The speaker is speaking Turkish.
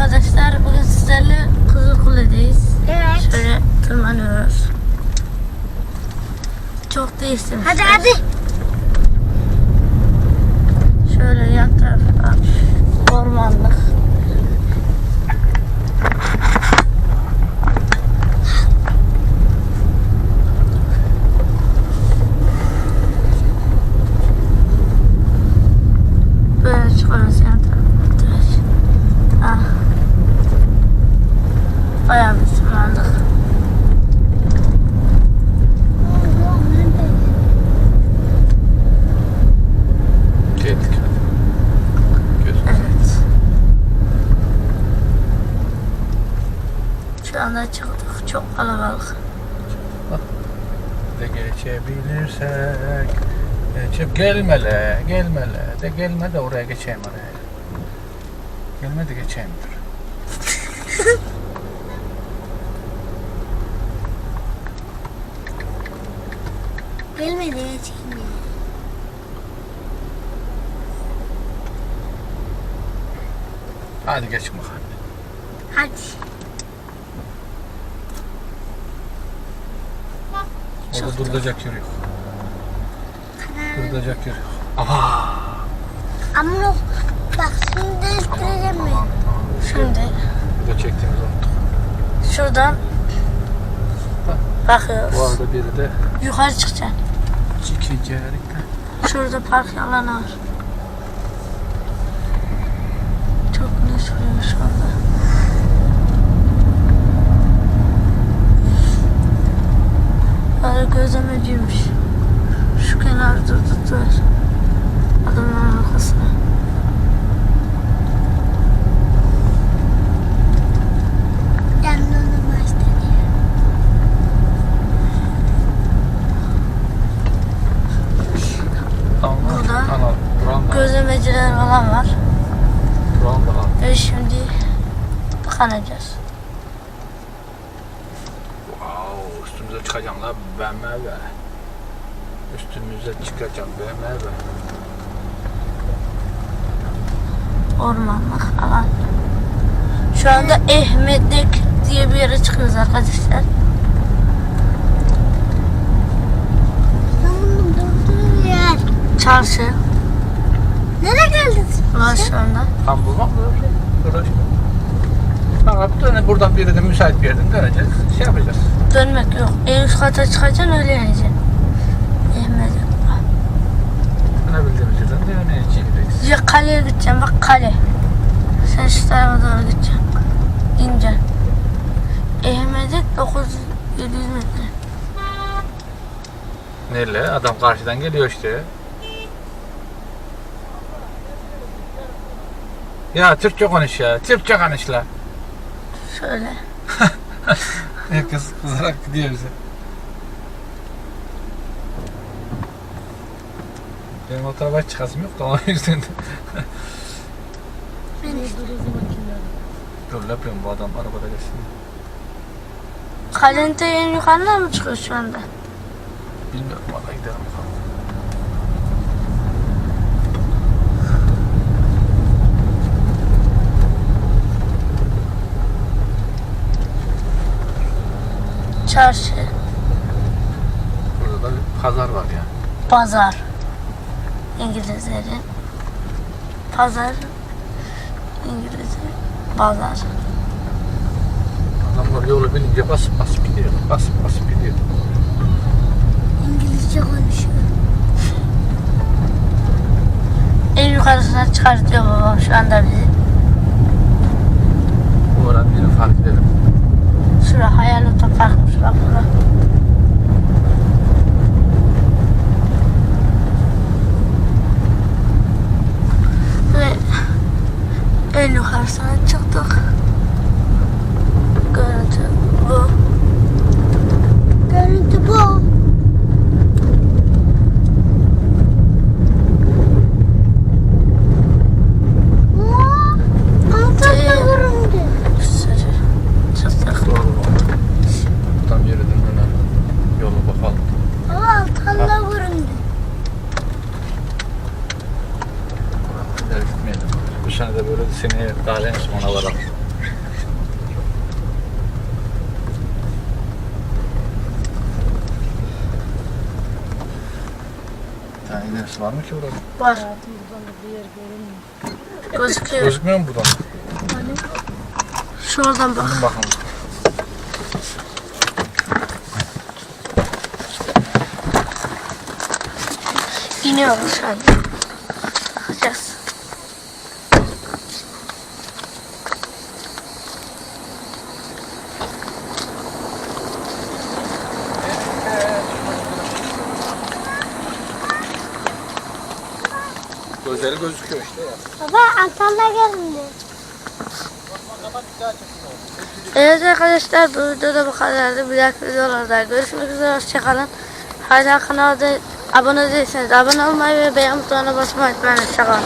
arkadaşlar bugün sizlerle Kızılkule'deyiz. Evet. Şöyle tırmanıyoruz. Çok da istemişler. Hadi hadi. Şöyle yan tarafta ormanlık. Böyle çıkıyoruz yan tarafa. Tıraş. Ah. Bayağı bir tırmandık. Geldik. Gözümüz. Evet. Şu anda çıktık. Çok kalabalık. De geçebilirsek. Geçip gelmele, gelmele. De gelme de oraya geçeyim oraya. Gelme de geçeyim. ya çekmiyor. Hadi geç bakalım. Hadi. Orada durulacak yer yok. Ana. Durulacak yer yok. Aha. Ama bak şimdi değiştireceğim mi? Şimdi Bir de çektiğimizi unuttuk. şuradan bakıyoruz. Bu arada biri de Yukarı çıkacaksın. ikinci yarıkta. Şurada park alanı var. Çok güneş vuruyor şu anda. Böyle gözlemeciymiş. Şu kenarda tuttular. Adamların arkasına. Gözlemeciler falan var. Ve şimdi tıkanacağız. Üstümüze çıkacağım la BMW. Üstümüze çıkacağım BMW. Ormanlık alan. Şu anda Ehmetlik diye bir yere çıkıyoruz arkadaşlar. Çarşı Nereye geldin? var şu anda. Tam bulmak mı? Uğraş. Tamam döne buradan bir de müsait bir yerden döneceğiz. Şey yapacağız. Dönmek yok. En üst kata çıkacaksın öyle ineceksin. Ehmetlik. Dönebildiğimiz yerden döneceğiz. Ya kaleye gideceksin bak kale. Sen şu tarafa doğru gideceksin. İneceksin. Ehmetlik 900 700 metre. Nerede? Adam karşıdan geliyor işte. Ya Türkçe konuş ya. Türkçe konuş la. Şöyle. Herkes kızarak gidiyor bize. Benim o tarafa çıkasım yok da o yüzden de. Ben Dur la yapıyorum bu adam arabada gelsin. Kalenin de en yukarıda mı çıkıyor şu anda? Bilmiyorum valla gidelim bakalım. Çarşı, Burada da bir pazar var yani. pazar. İngilizlerin. Pazar. İngilizce. Pazar. Adamlar yolu bilince basıp basıp gidiyor. Basıp basıp gidiyor. İngilizce konuşuyor. En yukarısına çıkartıyor babam şu anda bizi. Bu oranın fark edelim. Şura hayal otoparkmış seni kahvenin sonuna varalım. Yani var mı ki burada? Var. Hayatım buradan da bir yer görünmüyor. Gözüküyor. Gözükmüyor mu buradan? Hani? Şuradan bak. Hadi bakalım. İniyoruz şu anda. Gözleri gözüküyor işte ya. Baba Antalya geldi. Evet arkadaşlar bu videoda bu kadardı. Bir dahaki videolarda görüşmek üzere. Hoşçakalın. Hala kanalda abone değilseniz abone olmayı ve beğen butonuna basmayı unutmayın. Hoşçakalın.